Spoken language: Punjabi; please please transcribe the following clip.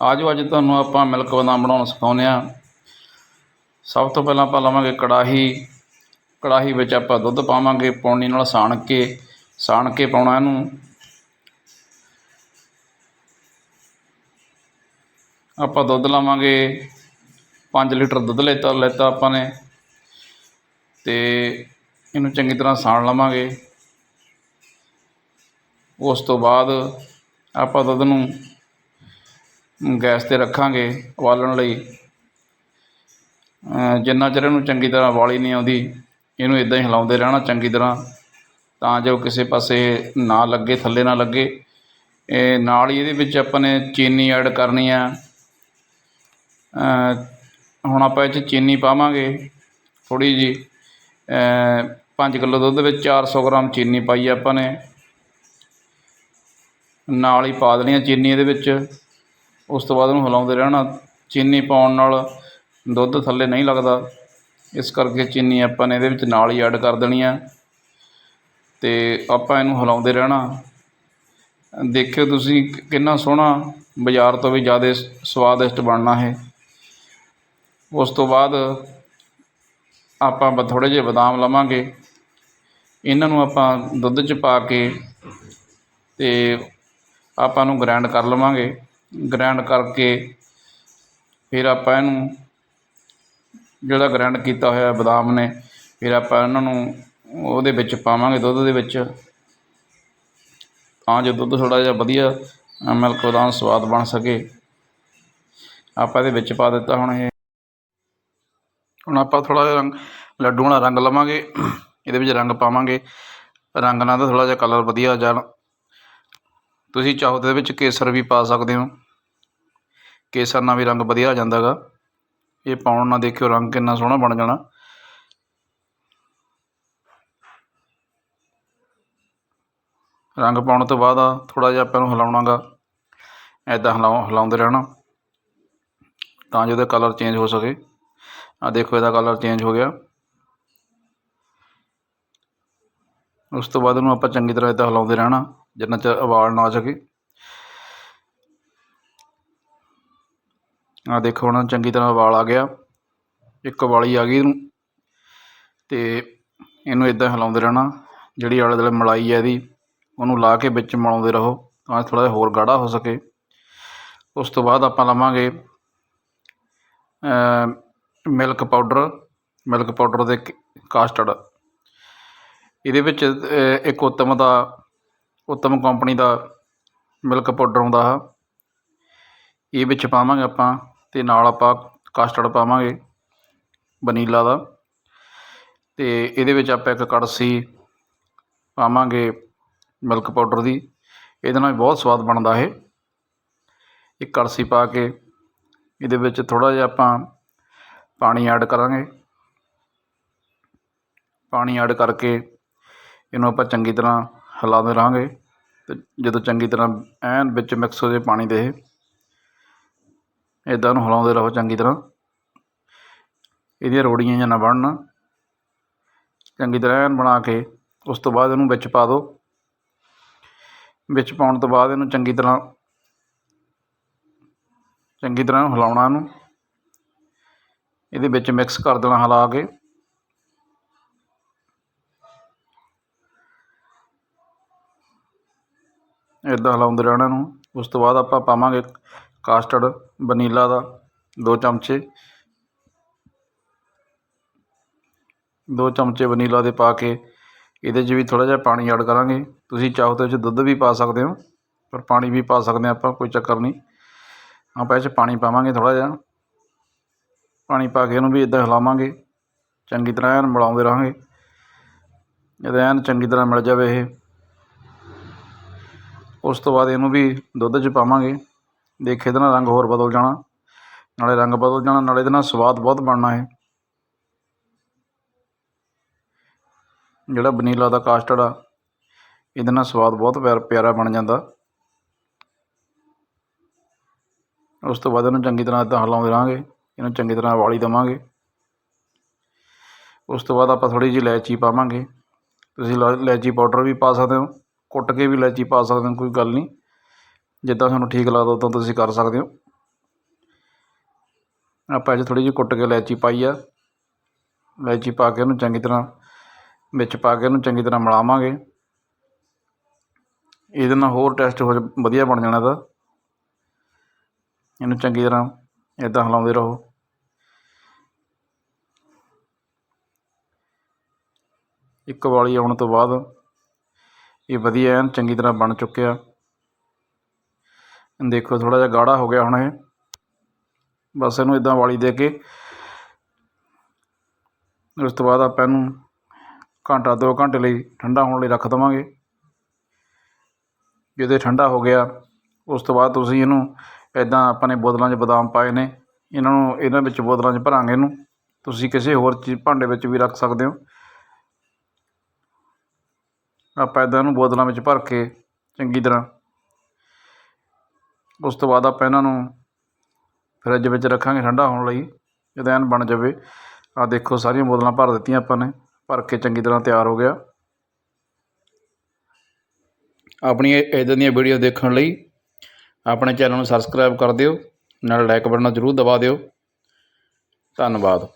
ਆਜੋ ਅੱਜ ਤੁਹਾਨੂੰ ਆਪਾਂ ਮਿਲਕ ਬਦਾਮ ਬਣਾਉਣਾ ਸਿਖਾਉਂਦੇ ਹਾਂ। ਸਭ ਤੋਂ ਪਹਿਲਾਂ ਆਪਾਂ ਲਵਾਂਗੇ ਕੜਾਹੀ। ਕੜਾਹੀ ਵਿੱਚ ਆਪਾਂ ਦੁੱਧ ਪਾਵਾਂਗੇ, ਪੌਣੀ ਨਾਲ ਸਾਣ ਕੇ ਸਾਣ ਕੇ ਪਾਉਣਾ ਇਹਨੂੰ। ਆਪਾਂ ਦੁੱਧ ਲਵਾਂਗੇ 5 ਲੀਟਰ ਦੁੱਧ ਲੈਤਾ ਲੈਤਾ ਆਪਾਂ ਨੇ। ਤੇ ਇਹਨੂੰ ਚੰਗੀ ਤਰ੍ਹਾਂ ਸਾਣ ਲਵਾਂਗੇ। ਉਸ ਤੋਂ ਬਾਅਦ ਆਪਾਂ ਦੁੱਧ ਨੂੰ ਗੈਸ 'ਤੇ ਰੱਖਾਂਗੇ ਉਬਾਲਣ ਲਈ। ਜਿੰਨਾ ਚਿਰ ਇਹਨੂੰ ਚੰਗੀ ਤਰ੍ਹਾਂ ਉਬਾਲੀ ਨਹੀਂ ਆਉਂਦੀ, ਇਹਨੂੰ ਇਦਾਂ ਹੀ ਹਿਲਾਉਂਦੇ ਰਹਿਣਾ ਚੰਗੀ ਤਰ੍ਹਾਂ ਤਾਂ ਜੋ ਕਿਸੇ ਪਾਸੇ ਨਾ ਲੱਗੇ, ਥੱਲੇ ਨਾ ਲੱਗੇ। ਇਹ ਨਾਲ ਹੀ ਇਹਦੇ ਵਿੱਚ ਆਪਾਂ ਨੇ ਚੀਨੀ ਐਡ ਕਰਨੀ ਆ। ਹੁਣ ਆਪਾਂ ਇਹ 'ਚ ਚੀਨੀ ਪਾਵਾਂਗੇ ਥੋੜ੍ਹੀ ਜੀ 5 ਕਿਲੋ ਦੁੱਧ ਵਿੱਚ 400 ਗ੍ਰਾਮ ਚੀਨੀ ਪਾਈ ਆਪਾਂ ਨੇ। ਨਾਲ ਹੀ ਪਾ ਦੇਣੀ ਆ ਚੀਨੀ ਇਹਦੇ ਵਿੱਚ। ਉਸ ਤੋਂ ਬਾਅਦ ਉਹਨੂੰ ਹਿਲਾਉਂਦੇ ਰਹਿਣਾ। ਚੀਨੀ ਪਾਉਣ ਨਾਲ ਦੁੱਧ ਥੱਲੇ ਨਹੀਂ ਲੱਗਦਾ। ਇਸ ਕਰਕੇ ਚੀਨੀ ਆਪਾਂ ਨੇ ਇਹਦੇ ਵਿੱਚ ਨਾਲ ਹੀ ਐਡ ਕਰ ਦੇਣੀ ਆ। ਅਤੇ ਆਪਾਂ ਇਹਨੂੰ ਹਿਲਾਉਂਦੇ ਰਹਿਣਾ। ਦੇਖਿਓ ਤੁਸੀਂ ਕਿੰਨਾ ਸੋਹਣਾ ਬਾਜ਼ਾਰ ਤੋਂ ਵੀ ਜ਼ਿਆਦਾ ਸਵਾਦਿਸ਼ਟ ਬਣਨਾ ਹੈ ਉਸ ਤੋਂ ਬਾਅਦ ਆਪਾਂ ਬ ਥੋੜ੍ਹੇ ਜਿਹੇ ਬਦਾਮ ਲਵਾਂਗੇ। ਇਹਨਾਂ ਨੂੰ ਆਪਾਂ ਦੁੱਧ 'ਚ ਪਾ ਕੇ ਅਤੇ ਆਪਾਂ ਨੂੰ ਗ੍ਰਾਈਂਡ ਕਰ ਲਵਾਂਗੇ। ਗ੍ਰੈਂਡ ਕਰਕੇ ਫਿਰ ਆਪਾਂ ਇਹਨੂੰ ਜਿਹੜਾ ਗ੍ਰਾਈਂਡ ਕੀਤਾ ਹੋਇਆ ਬਦਾਮ ਨੇ ਫਿਰ ਆਪਾਂ ਇਹਨਾਂ ਨੂੰ ਉਹਦੇ ਵਿੱਚ ਪਾਵਾਂਗੇ ਦੁੱਧ ਦੇ ਵਿੱਚ। ਤਾਂ ਜੋ ਦੁੱਧ ਥੋੜ੍ਹਾ ਜਿਹਾ ਵਧੀਆ ਅ, ਮਿਲਕ ਬਦਾਮ ਸਵਾਦ ਬਣ ਸਕੇ। ਆਪਾਂ ਇਹਦੇ ਵਿੱਚ ਪਾ ਦਿੱਤਾ ਹੁਣ ਇਹ। ਹੁਣ ਆਪਾਂ ਥੋੜ੍ਹਾ ਜਿਹਾ ਰੰਗ ਲੱਡੂ ਵਾਲਾ ਰੰਗ ਲਵਾਂਗੇ। ਇਹਦੇ ਵਿੱਚ ਰੰਗ ਪਾਵਾਂਗੇ। ਰੰਗ ਨਾਲ ਤਾਂ ਥੋੜ੍ਹਾ ਜਿਹਾ ਕਲਰ ਵਧੀਆ ਜਾਣ ਤੁਸੀਂ ਚਾਹੋ ਤਾਂ ਇਹਦੇ ਵਿੱਚ ਕੇਸਰ ਵੀ ਪਾ ਸਕਦੇ ਹੋ। ਕੇਸਰ ਨਾਲ ਵੀ ਰੰਗ ਵਧੀਆ ਆ ਜਾਂਦਾ ਗਾ ਇਹ ਪਾਉਣ ਨਾਲ ਦੇਖਿਓ ਰੰਗ ਕਿੰਨਾ ਸੋਹਣਾ ਬਣ ਜਾਣਾ। ਰੰਗ ਪਾਉਣ ਤੋਂ ਬਾਅਦ ਆ ਥੋੜ੍ਹਾ ਜਿਹਾ ਆਪਾਂ ਨੂੰ ਹਿਲਾਉਣਾ ਗਾ ਐਦਾਂ ਹਿਲਾਉ, ਹਿਲਾਉਂਦੇ ਰਹਿਣਾ। ਤਾਂ ਜੋ ਇਹਦਾ ਕਲਰ ਚੇਂਜ ਹੋ ਸਕੇ। ਆ ਦੇਖੋ ਇਹਦਾ ਕਲਰ ਚੇਂਜ ਹੋ ਗਿਆ। ਉਸ ਤੋਂ ਬਾਅਦ ਉਹਨੂੰ ਆਪਾਂ ਚੰਗੀ ਤਰ੍ਹਾਂ ਇੱਦਾਂ ਹਿਲਾਉਂਦੇ ਰਹਿਣਾ। ਜਿੰਨਾ ਚਿਰ ਉਬਾਲ ਨਾ ਆ ਸਕੇ। ਆ ਦੇਖੋ ਹੁਣ ਚੰਗੀ ਤਰ੍ਹਾਂ ਉਬਾਲ ਆ ਗਿਆ। ਇੱਕ ਵਾਲੀ ਆ ਗਈ ਇਹਨੂੰ। ਅਤੇ ਇਹਨੂੰ ਇੱਦਾਂ ਹਿਲਾਉਂਦੇ ਰਹਿਣਾ। ਜਿਹੜੀ ਆਲੇ ਦੁਆਲੇ ਮਲਾਈ ਹੈ ਇਹਦੀ, ਉਹਨੂੰ ਲਾ ਕੇ ਵਿੱਚ ਮਿਲਾਉਂਦੇ ਰਹੋ ਤਾਂ ਥੋੜ੍ਹਾ ਜਿਹਾ ਹੋਰ ਗਾੜਾ ਹੋ ਸਕੇ। ਉਸ ਤੋਂ ਬਾਅਦ ਆਪਾਂ ਲਵਾਂਗੇ ਮਿਲਕ ਪਾਊਡਰ। ਮਿਲਕ ਪਾਊਡਰ ਦੇ ਕਾਸਟਰਡ। ਇਹਦੇ ਵਿੱਚ ਇੱਕ ਉੱਤਮ ਦਾ ਉੱਤਮ ਕੰਪਨੀ ਦਾ ਮਿਲਕ ਪਾਊਡਰ ਆਉਂਦਾ ਆ। ਇਹ ਵਿੱਚ ਪਾਵਾਂਗੇ ਆਪਾਂ ਅਤੇ ਨਾਲ ਆਪਾਂ ਕਾਸਟਰਡ ਪਾਵਾਂਗੇ ਵਨੀਲਾ ਦਾ। ਅਤੇ ਇਹਦੇ ਵਿੱਚ ਆਪਾਂ ਇੱਕ ਕੜਸੀ ਪਾਵਾਂਗੇ ਮਿਲਕ ਪਾਊਡਰ ਦੀ। ਇਹਦੇ ਨਾਲ ਬਹੁਤ ਸਵਾਦ ਬਣਦਾ ਇਹ। ਇੱਕ ਕੜਸੀ ਪਾ ਕੇ ਇਹਦੇ ਵਿੱਚ ਥੋੜ੍ਹਾ ਜਿਹਾ ਆਪਾਂ ਪਾਣੀ ਐਡ ਕਰਾਂਗੇ। ਪਾਣੀ ਐਡ ਕਰਕੇ ਇਹਨੂੰ ਆਪਾਂ ਚੰਗੀ ਤਰ੍ਹਾਂ ਹਿਲਾਉਂਦੇ ਰਹਾਂਗੇ ਅਤੇ ਜਦੋਂ ਚੰਗੀ ਤਰ੍ਹਾਂ ਐਨ ਵਿੱਚ ਮਿਕਸ ਹੋ ਜਾਏ ਪਾਣੀ ਦੇ ਇਹ ਇੱਦਾਂ ਨੂੰ ਹਿਲਾਉਂਦੇ ਰਹੋ ਚੰਗੀ ਤਰ੍ਹਾਂ। ਇਹਦੀਆਂ ਰੋੜੀਆਂ ਜਿਹਾ ਨਾ ਬਣਨ। ਚੰਗੀ ਤਰ੍ਹਾਂ ਐਨ ਬਣਾ ਕੇ ਉਸ ਤੋਂ ਬਾਅਦ ਇਹਨੂੰ ਵਿੱਚ ਪਾ ਦਿਓ ਵਿੱਚ ਪਾਉਣ ਤੋਂ ਬਾਅਦ ਇਹਨੂੰ ਚੰਗੀ ਤਰ੍ਹਾਂ ਚੰਗੀ ਤਰ੍ਹਾਂ ਹਿਲਾਉਣਾ ਇਹਨੂੰ। ਇਹਦੇ ਵਿੱਚ ਮਿਕਸ ਕਰ ਦੇਣਾ ਹਿਲਾ ਕੇ। ਇੱਦਾਂ ਹਿਲਾਉਂਦੇ ਰਹਿਣਾ ਇਹਨੂੰ ਉਸ ਤੋਂ ਬਾਅਦ ਆਪਾਂ ਪਾਵਾਂਗੇ ਕਾਸਟਰਡ ਵਨੀਲਾ ਦਾ ਦੋ ਚਮਚੇ। ਦੋ ਚਮਚੇ ਵਨੀਲਾ ਦੇ ਪਾ ਕੇ ਇਹਦੇ 'ਚ ਵੀ ਥੋੜ੍ਹਾ ਜਿਹਾ ਪਾਣੀ ਐਡ ਕਰਾਂਗੇ। ਤੁਸੀਂ ਚਾਹੋ ਤਾਂ ਇਹ 'ਚ ਦੁੱਧ ਵੀ ਪਾ ਸਕਦੇ ਹੋ, ਪਰ ਪਾਣੀ ਵੀ ਪਾ ਸਕਦੇ ਹਾਂ ਆਪਾਂ, ਕੋਈ ਚੱਕਰ ਨਹੀਂ। ਆਪਾਂ ਇਹ 'ਚ ਪਾਣੀ ਪਾਵਾਂਗੇ ਥੋੜ੍ਹਾ ਜਿਹਾ। ਪਾਣੀ ਪਾ ਕੇ ਇਹਨੂੰ ਵੀ ਇੱਦਾਂ ਹਿਲਾਵਾਂਗੇ। ਚੰਗੀ ਤਰ੍ਹਾਂ ਐਨ ਮਿਲਾਉਂਦੇ ਰਹਾਂਗੇ। ਜਦੋਂ ਐਨ ਚੰਗੀ ਤਰ੍ਹਾਂ ਮਿਲ ਜਾਵੇ ਇਹ। ਉਸ ਤੋਂ ਬਾਅਦ ਇਹਨੂੰ ਵੀ ਦੁੱਧ 'ਚ ਪਾਵਾਂਗੇ ਦੇਖੇ ਇਹਦੇ ਨਾਲ ਰੰਗ ਹੋਰ ਬਦਲ ਜਾਣਾ, ਨਾਲੇ ਰੰਗ ਬਦਲ ਜਾਣਾ, ਨਾਲੇ ਇਹਦੇ ਨਾਲ ਸਵਾਦ ਬਹੁਤ ਬਣਨਾ ਹੈ ਜਿਹੜਾ ਵਨੀਲਾ ਦਾ ਕਾਸਟਰਡ ਆ, ਇਹਦੇ ਨਾਲ ਸਵਾਦ ਬਹੁਤ ਪਿਆਰ ਪਿਆਰਾ ਬਣ ਜਾਂਦਾ। ਉਸ ਤੋਂ ਬਾਅਦ ਇਹਨੂੰ ਚੰਗੀ ਤਰ੍ਹਾਂ ਇੱਦਾਂ ਹਿਲਾਉਂਦੇ ਰਹਾਂਗੇ, ਇਹਨੂੰ ਚੰਗੀ ਤਰ੍ਹਾਂ ਉਬਾਲੀ ਦੇਵਾਂਗੇ। ਉਸ ਤੋਂ ਬਾਅਦ ਆਪਾਂ ਥੋੜ੍ਹੀ ਜਿਹੀ ਇਲਾਇਚੀ ਪਾਵਾਂਗੇ। ਤੁਸੀਂ ਲਾ- ਇਲਾਇਚੀ ਪਾਊਡਰ ਵੀ ਪਾ ਸਕਦੇ ਹੋ। ਕੁੱਟ ਕੇ ਵੀ ਇਲਾਇਚੀ ਪਾ ਸਕਦੇ ਹੋ, ਕੋਈ ਗੱਲ ਨਹੀਂ। ਜਿੱਦਾਂ ਤੁਹਾਨੂੰ ਠੀਕ ਲੱਗਦਾ, ਉਦਾਂ ਤੁਸੀਂ ਕਰ ਸਕਦੇ ਹੋ। ਆਪਾਂ ਇਹ 'ਚ ਥੋੜ੍ਹੀ ਜਿਹੀ ਕੁੱਟ ਕੇ ਇਲਾਇਚੀ ਪਾਈ ਆ। ਇਲਾਇਚੀ ਪਾ ਕੇ ਉਹਨੂੰ ਚੰਗੀ ਤਰ੍ਹਾਂ, ਵਿੱਚ ਪਾ ਕੇ ਉਹਨੂੰ ਚੰਗੀ ਤਰ੍ਹਾਂ ਮਿਲਾਵਾਂਗੇ। ਇਹਦੇ ਨਾਲ ਹੋਰ ਟੇਸਟ ਹੋ ਜਾ- ਵਧੀਆ ਬਣ ਜਾਣਾ ਇਹਦਾ। ਇਹਨੂੰ ਚੰਗੀ ਤਰ੍ਹਾਂ ਇੱਦਾਂ ਹਿਲਾਉਂਦੇ ਰਹੋ। ਇੱਕ ਵਾਲੀ ਆਉਣ ਤੋਂ ਬਾਅਦ ਇਹ ਵਧੀਆ ਐਨ, ਚੰਗੀ ਤਰ੍ਹਾਂ ਬਣ ਚੁੱਕਿਆ। ਦੇਖੋ, ਥੋੜ੍ਹਾ ਜਿਹਾ ਗਾੜਾ ਹੋ ਗਿਆ ਹੁਣ ਇਹ। ਬਸ ਇਹਨੂੰ ਇਦਾਂ ਵਾਲੀ ਦੇ ਕੇ, ਉਸ ਤੋਂ ਬਾਅਦ ਆਪਾਂ ਇਹਨੂੰ ਘੰਟਾ ਦੋ ਘੰਟੇ ਲਈ ਠੰਡਾ ਹੋਣ ਲਈ ਰੱਖ ਦੇਵਾਂਗੇ। ਜਦੋਂ ਠੰਡਾ ਹੋ ਗਿਆ, ਉਸ ਤੋਂ ਬਾਅਦ ਤੁਸੀਂ ਇਹਨੂੰ ਇਦਾਂ ਆਪਾਂ ਨੇ ਬੋਤਲਾਂ 'ਚ ਬਦਾਮ ਪਾਏ ਨੇ। ਇਹਨਾਂ ਨੂੰ, ਇਹਨਾਂ ਵਿੱਚ ਬੋਤਲਾਂ 'ਚ ਭਰਾਂਗੇ ਇਹਨੂੰ। ਤੁਸੀਂ ਕਿਸੇ ਹੋਰ ਚੀਜ਼, ਭਾਂਡੇ ਵਿੱਚ ਵੀ ਰੱਖ ਸਕਦੇ ਹੋ। ਆਪਾਂ ਇੱਦਾਂ ਇਹਨੂੰ ਬੋਤਲਾਂ ਵਿੱਚ ਭਰ ਕੇ ਚੰਗੀ ਤਰ੍ਹਾਂ। ਉਸ ਤੋਂ ਬਾਅਦ ਆਪਾਂ ਇਹਨਾਂ ਨੂੰ ਫਰਿੱਜ ਵਿੱਚ ਰੱਖਾਂਗੇ ਠੰਡਾ ਹੋਣ ਲਈ, ਜਦੋਂ ਐਨ ਬਣ ਜਾਵੇ। ਆ ਦੇਖੋ, ਸਾਰੀਆਂ ਬੋਤਲਾਂ ਭਰ ਦਿੱਤੀਆਂ ਆਪਾਂ ਨੇ, ਭਰ ਕੇ ਚੰਗੀ ਤਰ੍ਹਾਂ ਤਿਆਰ ਹੋ ਗਿਆ। ਆਪਣੀ ਇੱਦਾਂ ਦੀਆਂ ਵੀਡੀਓ ਦੇਖਣ ਲਈ ਆਪਣੇ ਚੈਨਲ ਨੂੰ ਸਬਸਕ੍ਰਾਈਬ ਕਰ ਦਿਓ, ਨਾਲ ਲਾਈਕ ਬਟਨ ਜ਼ਰੂਰ ਦਬਾ ਦਿਓ। ਧੰਨਵਾਦ।